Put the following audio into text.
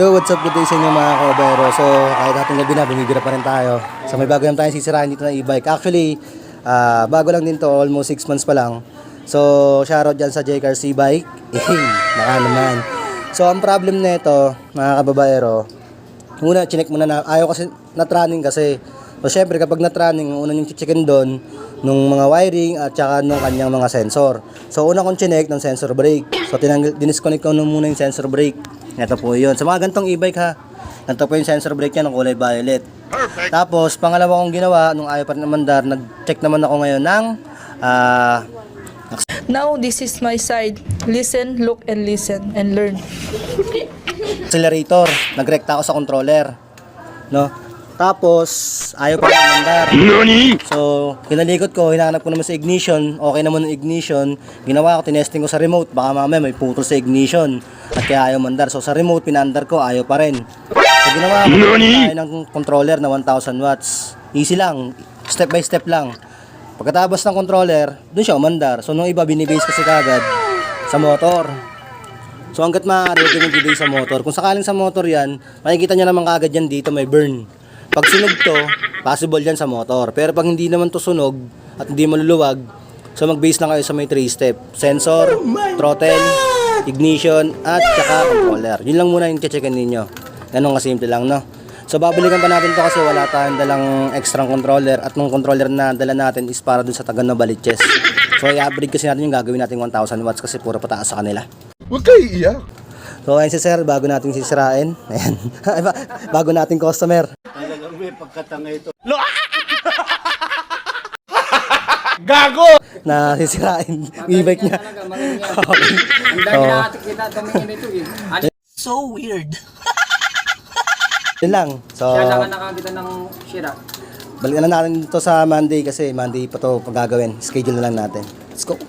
Yo, what's up good day sa inyo mga kabero. So, kahit ating gabi na, bumibira pa rin tayo. So, may bago naman tayong sisirahan dito na e-bike. Actually, ah, bago lang din to, almost 6 months pa lang. So, shoutout dyan sa JCars e-bike. Eh, baka naman. So, ang problem na ito, mga kababaero, Una, chinek muna na, ayaw kasi na-running kasi. So, syempre, kapag na-running, una yung checkin doon, nung mga wiring at saka nung kanyang mga sensor. So, una kong chinek ng sensor brake. So, tinanggal, dinisconnect ko na muna yung sensor brake. Ito po yun. Sa mga gantong e-bike ha, ganito po yung sensor brake niya ng kulay violet. Perfect. Tapos, pangalawa kong ginawa, nung ayaw pa rin naman dar, nag-check naman ako ngayon ng ah, Now this is my side. Listen, look, and listen, and learn. accelerator. Nagrekta ako sa controller. No? Tapos, ayaw pa rin mandar. So, kinalikot ko, hinahanap ko naman sa ignition. Okay naman yung ignition. Ginawa ko, tinesting ko sa remote. Baka mamaya may putol sa ignition. At kaya ayaw mandar. So, sa remote, pinandar ko, ayaw pa rin. So, ginawa ko, tayo ng controller na 1000 watts. Easy lang. Step by step lang. Pagkatapos ng controller, dun siya umandar. So, nung iba, binibase kasi kagad sa motor. So hanggat maaari, huwag yung sa motor. Kung sakaling sa motor yan, makikita nyo naman kagad yan dito may burn. Pag sunog to, possible yan sa motor. Pero pag hindi naman to sunog at hindi maluluwag, so mag-base lang kayo sa may 3 step. Sensor, throttle, ignition, at saka controller. Yun lang muna yung checkin ninyo. Ganun kasimple lang, no? So babalikan pa natin to kasi wala tayong dalang extra controller at nung controller na dala natin is para dun sa tagan na baliches. So i-upgrade kasi natin yung gagawin natin 1000 watts kasi puro pataas sa kanila. Huwag kayo iiyak. So ayun si Sir, bago nating sisirain. Ayan. bago nating customer. Gago! Na sisirain. E-bike niya. Okay. So, So weird. yun lang. So, Kaya lang nakakita ng shira. balikan na natin to sa Monday kasi Monday pa to pag gagawin. Schedule na lang natin. Let's go.